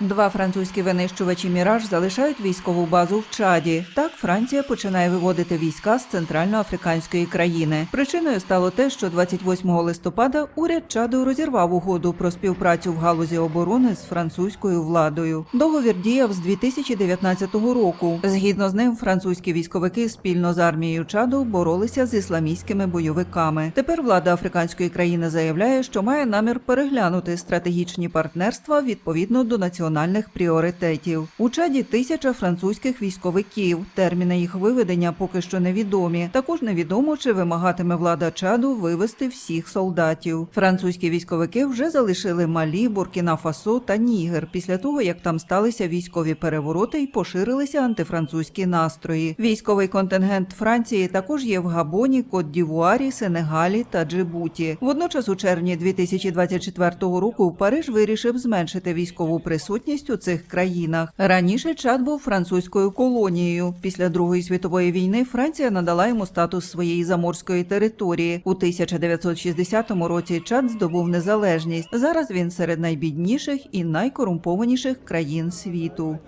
Два французькі винищувачі Міраж залишають військову базу в Чаді. Так Франція починає виводити війська з центральноафриканської країни. Причиною стало те, що 28 листопада уряд Чаду розірвав угоду про співпрацю в галузі оборони з французькою владою. Договір діяв з 2019 року. Згідно з ним, французькі військовики спільно з армією Чаду боролися з ісламістськими бойовиками. Тепер влада африканської країни заявляє, що має намір переглянути стратегічні партнерства відповідно до національних пріоритетів. У Чаді тисяча французьких військовиків. Терміни їх виведення поки що невідомі. Також невідомо, чи вимагатиме влада Чаду вивести всіх солдатів. Французькі військовики вже залишили Малі, Буркіна Фасо та Нігер після того, як там сталися військові перевороти і поширилися антифранцузькі настрої. Військовий контингент Франції також є в Габоні, Кот-Дівуарі, Сенегалі та Джибуті. Водночас, у червні 2024 року, Париж вирішив зменшити військову присутність у цих країнах. Раніше Чад був французькою колонією. Після Другої світової війни Франція надала йому статус своєї заморської території. У 1960 році Чад здобув незалежність. Зараз він серед найбідніших і найкорумпованіших країн світу.